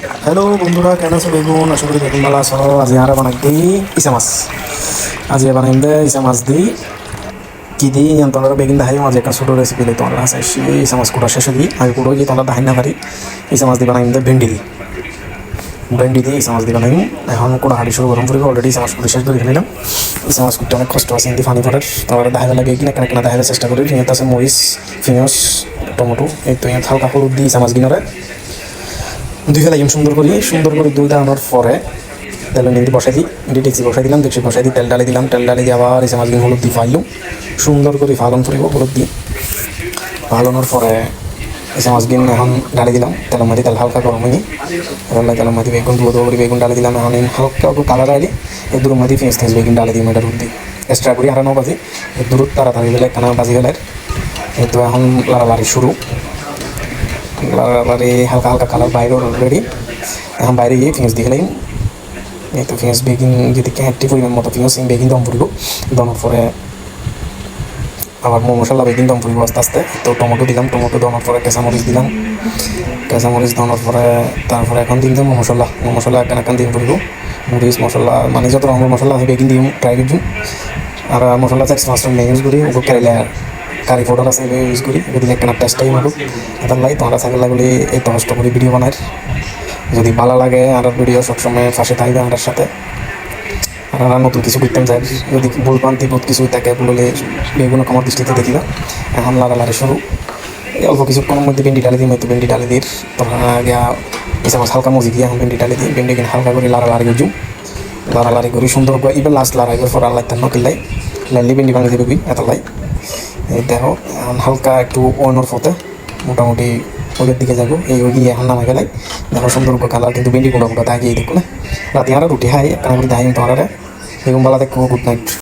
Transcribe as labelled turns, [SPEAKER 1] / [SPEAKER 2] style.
[SPEAKER 1] Hello বন্ধুরা, কেন আছো বেগুন? আশা করি বেগুন ভালো আছো। আজ আর বানাই দিই ইসা মাছ। আজ বানাই দে ইসা মাছ দিই কি দিই তোমার বেগুন দেখাই মাঝে একটা ছোটো রেসিপি দিই তোমার আছে ইসা মাছ কুড়া শেষে দিই আগে কুড়ো গিয়ে তোমার দেখাই না পারি ইসা মাছ দিয়ে বানাই দে ভেন্ডি দিই ভেন্ডি দিয়ে ইসা মাছ দিয়ে বানাই এখন কোনো হাঁড়ি শুরু গরম করি অলরেডি ইসা মাছ কুড়ি শেষ করে নিলাম ইসা মাছ কুড়তে অনেক কষ্ট আছে। কিন্তু ফানি পড়ার তোমার দেখা লাগে কিনা কেনা কেনা দেখার চেষ্টা করি নিয়ে আছে মরিচ ফিনিয়স টমেটো। এই তো হালকা হলুদ দিয়ে ইসা মাছ গিনারে দুই ফেলাই সুন্দর করি, সুন্দর করে দুই দাঁড়ানোর পরে তেল নিতে বসাই দিই, এটি ডেক্সি বসাই দিলাম ডেক্সি বসাই দিই তেল ডালি দিলাম, তেল ডালি দিয়ে আবার এসে মাছগুলো হলুদ দিয়ে ফাইলাম সুন্দর করে ফালন করিব হলুদ দিয়ে। ফালানোর পরে এসে মাছগুলো এখন ডালি দিলাম, তেলের মধ্যে তেল হালকা গরম হয়নি এখন তেলের মধ্যে বেগুন দুটো দুটো করে বেগুন ডালি দিলাম, এখন হালকা একটু কালার আইলে এই দুটোর মধ্যে পেঁয়াজ টেঁয়াজ বেগুন ডালি দিই এটা রুদ দিই এক্সট্রা করি হারানো বাজি দূর তাড়াতাড়ি গেলে কানা বাজি গেলে তো এখন লাড়ালাড়ি শুরু। লাড়ালাড়ি হালকা হালকা কালার বাইরে অলরেডি এখন বাইরে গিয়ে পেঁয়াজ দিয়ে গেলাম এই তো পেঁয়াজ বেগিং যদি ক্যাঁটি পরিমাণ মতো পেঁয়াজ বেগিং দম পড়িব দমের পরে আবার মো মশলা বেগিং দম পড়িব আস্তে আস্তে। তো টমেটো দিলাম টমেটো দেওয়ার পরে কেঁচামরিচ দিলাম। কেঁচামরিচ দেওয়ার পরে তারপরে এখন দিন মো মশলা মশলা একখান একখান দিয়ে পড়িব মরিচ মশলা মানে যত রকমের মশলা আছে বেগিং দিম ট্রাই করছি আর মশলা চাইছি মাছটা ইউজ করি, ওগুলো কেরাইলে কারি পাউডার আছে ইউজ করি। দিলে একটা টেস্টটাই মারুক এটার লাই তোমরা থাকলে লাগলে এই কষ্ট করে ভিডিও বানায়। যদি ভালো লাগে আর ভিডিও সবসময় পাশে থাকবে আমার সাথে। আমরা নতুন কিছু করতাম চাই যদি ভুল পান্তি বহুত কিছু থাকে বলে বেগুলো কমার দৃষ্টিতে দেখিবা এখন লাড়ালাড়ি শুরু। এই অল্প কিছুক্ষণের মধ্যে ভেন্ডি ডালি দিই হয়তো ভেন্ডি ডালি দিই। আগে এসে মাছ হালকা মজি দিয়ে এখন ভেন্ডি ডালি দিই। ভেন্ডি কিনে হালকা করে লাড়ালাড়ি করছি। লাড়ালাড়ি করি সুন্দর করে। এবার লাস্ট লড়াই করে পর আল্লাহ তার নকিল্লাই লাইলি ভেন্ডি ভাঙি দেবে এত লাই। এই দেখো হালকা একটু অন্যর ফতে মোটামুটি ওদের দিকে যাব। এই ওই গিয়ে এখন নামা গেলাই দেখো সুন্দর কালার কিন্তু বেন্ডি গুঁড়ো গুঁড়ো দাগিয়ে গিয়ে দেখো না। রাতে আরও রুটি হাই একটা করে দাই তোমার এরকম বেলা দেখো গুড নাইট